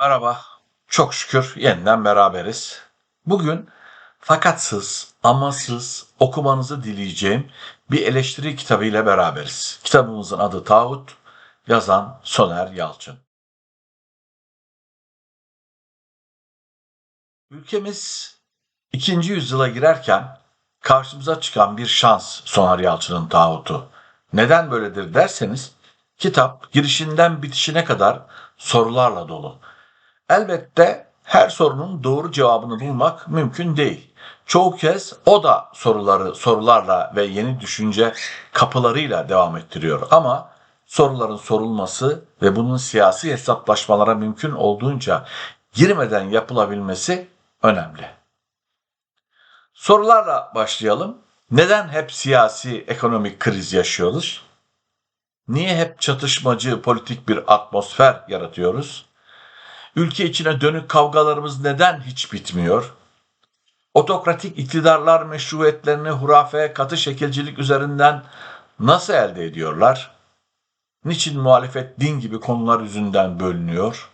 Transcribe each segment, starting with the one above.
Merhaba. Çok şükür yeniden beraberiz. Bugün fakatsız, amasız okumanızı dileyeceğim bir eleştiri kitabıyla beraberiz. Kitabımızın adı Tağut, yazan Soner Yalçın. Ülkemiz ikinci yüzyıla girerken karşımıza çıkan bir şans Soner Yalçın'ın Tağut'u. Neden böyledir derseniz kitap girişinden bitişine kadar sorularla dolu. Elbette her sorunun doğru cevabını bulmak mümkün değil. Çoğu kez o da soruları sorularla ve yeni düşünce kapılarıyla devam ettiriyor. Ama soruların sorulması ve bunun siyasi hesaplaşmalara mümkün olduğunca girmeden yapılabilmesi önemli. Sorularla başlayalım. Neden hep siyasi ekonomik kriz yaşıyoruz? Niye hep çatışmacı politik bir atmosfer yaratıyoruz? Ülke içine dönük kavgalarımız neden hiç bitmiyor? Otokratik iktidarlar meşruiyetlerini hurafe, katı şekilcilik üzerinden nasıl elde ediyorlar? Niçin muhalefet din gibi konular yüzünden bölünüyor?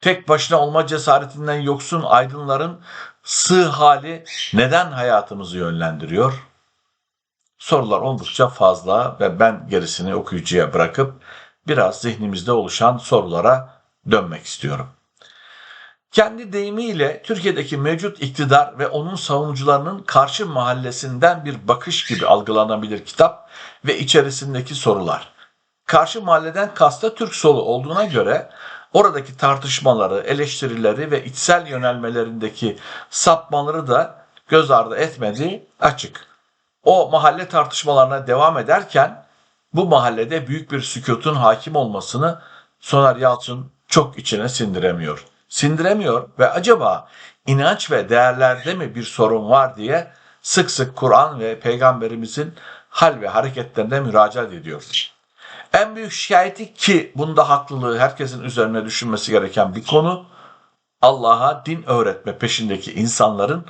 Tek başına olma cesaretinden yoksun aydınların sığ hali neden hayatımızı yönlendiriyor? Sorular oldukça fazla ve ben gerisini okuyucuya bırakıp biraz zihnimizde oluşan sorulara dönmek istiyorum. Kendi deyimiyle Türkiye'deki mevcut iktidar ve onun savunucularının karşı mahallesinden bir bakış gibi algılanabilir kitap ve içerisindeki sorular. Karşı mahalleden kasta Türk solu olduğuna göre oradaki tartışmaları, eleştirileri ve içsel yönelmelerindeki sapmaları da göz ardı etmediği açık. O mahalle tartışmalarına devam ederken bu mahallede büyük bir sükutun hakim olmasını Soner Yalçın çok içine sindiremiyor. Sindiremiyor ve acaba inanç ve değerlerde mi bir sorun var diye sık sık Kur'an ve peygamberimizin hal ve hareketlerine müracaat ediyor. En büyük şikayeti ki bunda haklılığı herkesin üzerine düşünmesi gereken bir konu Allah'a din öğretme peşindeki insanların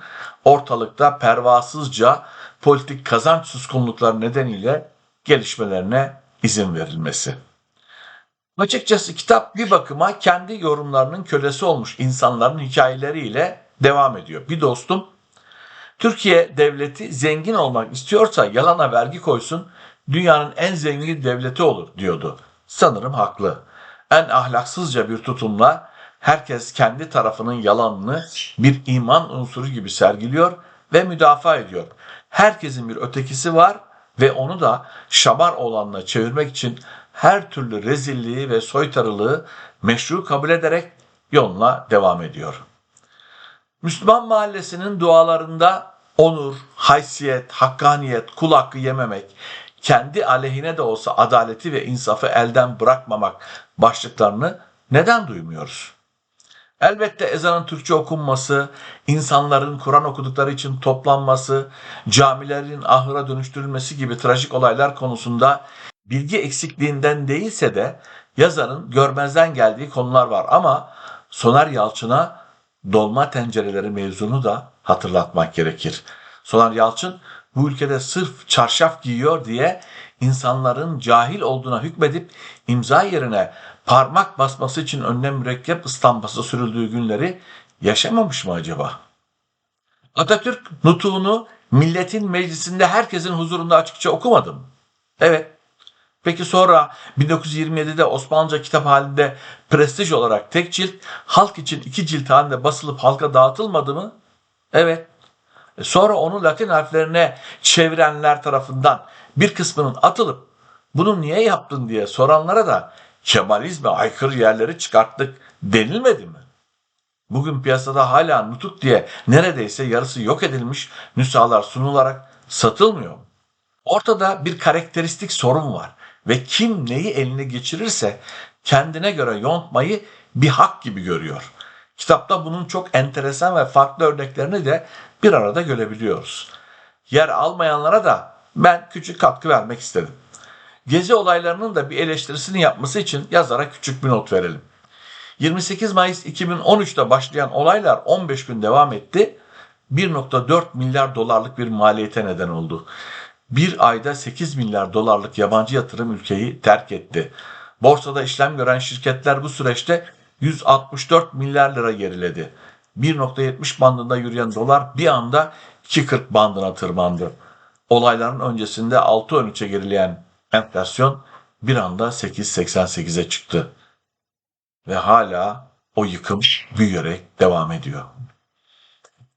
ortalıkta pervasızca politik kazanç suskunlukları nedeniyle gelişmelerine izin verilmesi. Açıkçası kitap bir bakıma kendi yorumlarının kölesi olmuş insanların hikayeleriyle devam ediyor. Bir dostum Türkiye devleti zengin olmak istiyorsa yalana vergi koysun dünyanın en zengin devleti olur diyordu. Sanırım haklı. En ahlaksızca bir tutumla herkes kendi tarafının yalanını bir iman unsuru gibi sergiliyor ve müdafaa ediyor. Herkesin bir ötekisi var ve onu da şamar olanla çevirmek için her türlü rezilliği ve soytarılığı meşru kabul ederek yoluna devam ediyor. Müslüman mahallesinin dualarında onur, haysiyet, hakkaniyet, kul hakkı yememek, kendi aleyhine de olsa adaleti ve insafı elden bırakmamak başlıklarını neden duymuyoruz? Elbette ezanın Türkçe okunması, insanların Kur'an okudukları için toplanması, camilerin ahıra dönüştürülmesi gibi trajik olaylar konusunda bilgi eksikliğinden değilse de yazarın görmezden geldiği konular var ama Soner Yalçın'a dolma tencereleri mevzunu da hatırlatmak gerekir. Soner Yalçın bu ülkede sırf çarşaf giyiyor diye insanların cahil olduğuna hükmedip imza yerine parmak basması için önüne mürekkep ıstampası sürüldüğü günleri yaşamamış mı acaba? Atatürk nutuğunu milletin meclisinde herkesin huzurunda açıkça okumadım. Evet. Peki sonra 1927'de Osmanlıca kitap halinde prestij olarak tek cilt, halk için iki cilt halinde basılıp halka dağıtılmadı mı? Evet. E sonra onu Latin harflerine çevirenler tarafından bir kısmının atılıp bunu niye yaptın diye soranlara da Kemalizme aykırı yerleri çıkarttık denilmedi mi? Bugün piyasada hala nutuk diye neredeyse yarısı yok edilmiş nüshalar sunularak satılmıyor. Ortada bir karakteristik sorun var ve kim neyi eline geçirirse kendine göre yontmayı bir hak gibi görüyor. Kitapta bunun çok enteresan ve farklı örneklerini de bir arada görebiliyoruz. Yer almayanlara da ben küçük katkı vermek istedim. Gezi olaylarının da bir eleştirisini yapması için yazara küçük bir not verelim. 28 Mayıs 2013'te başlayan olaylar 15 gün devam etti. 1.4 milyar dolarlık bir maliyete neden oldu. Bir ayda 8 milyar dolarlık yabancı yatırım ülkeyi terk etti. Borsada işlem gören şirketler bu süreçte 164 milyar lira geriledi. 1.70 bandında yürüyen dolar bir anda 2.40 bandına tırmandı. Olayların öncesinde 6.13'e gerileyen enflasyon bir anda 8.88'e çıktı. Ve hala o yıkım büyüyerek devam ediyor.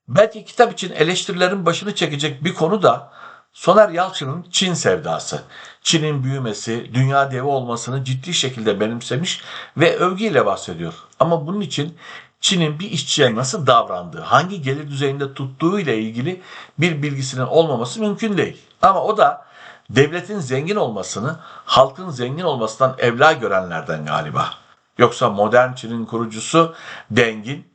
Belki kitap için eleştirilerin başını çekecek bir konu da Soner Yalçın'ın Çin sevdası. Çin'in büyümesi, dünya devi olmasını ciddi şekilde benimsemiş ve övgüyle bahsediyor. Ama bunun için Çin'in bir işçiye nasıl davrandığı, hangi gelir düzeyinde tuttuğu ile ilgili bir bilgisinin olmaması mümkün değil. Ama o da devletin zengin olmasını halkın zengin olmasından evla görenlerden galiba. Yoksa modern Çin'in kurucusu Deng'in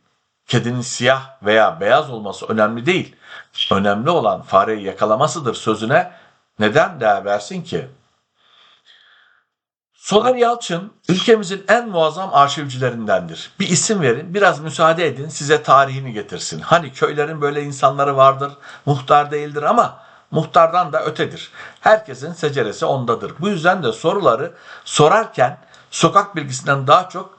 kedinin siyah veya beyaz olması önemli değil. Önemli olan fareyi yakalamasıdır sözüne neden değer versin ki? Soner Yalçın ülkemizin en muazzam arşivcilerindendir. Bir isim verin, biraz müsaade edin size tarihini getirsin. Hani köylerin böyle insanları vardır, muhtar değildir ama muhtardan da ötedir. Herkesin seceresi ondadır. Bu yüzden de soruları sorarken sokak bilgisinden daha çok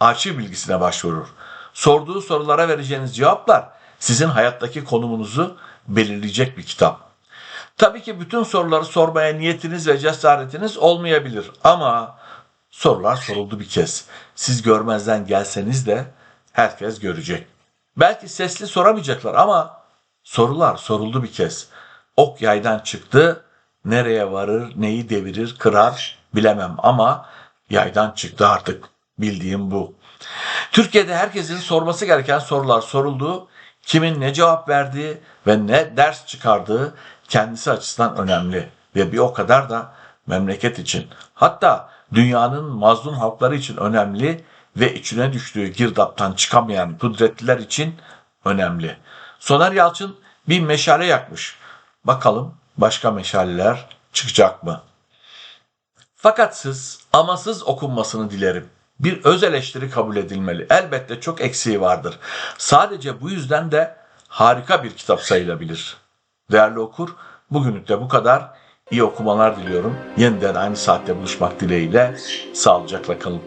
arşiv bilgisine başvurur. Sorduğu sorulara vereceğiniz cevaplar sizin hayattaki konumunuzu belirleyecek bir kitap. Tabii ki bütün soruları sormaya niyetiniz ve cesaretiniz olmayabilir ama sorular soruldu bir kez. Siz görmezden gelseniz de herkes görecek. Belki sesli soramayacaklar ama sorular soruldu bir kez. Ok yaydan çıktı, nereye varır, neyi devirir, kırar bilemem ama yaydan çıktı artık. Bildiğim bu. Türkiye'de herkesin sorması gereken sorular soruldu. Kimin ne cevap verdiği ve ne ders çıkardığı kendisi açısından önemli ve bir o kadar da memleket için hatta dünyanın mazlum halkları için önemli ve içine düştüğü girdaptan çıkamayan kudretliler için önemli. Soner Yalçın bir meşale yakmış. Bakalım başka meşaleler çıkacak mı? Fakatsız, amasız okunmasını dilerim. Bir öz eleştiri kabul edilmeli. Elbette çok eksiği vardır. Sadece bu yüzden de harika bir kitap sayılabilir. Değerli okur, bugünlük de bu kadar. İyi okumalar diliyorum. Yeniden aynı saatte buluşmak dileğiyle sağlıcakla kalın.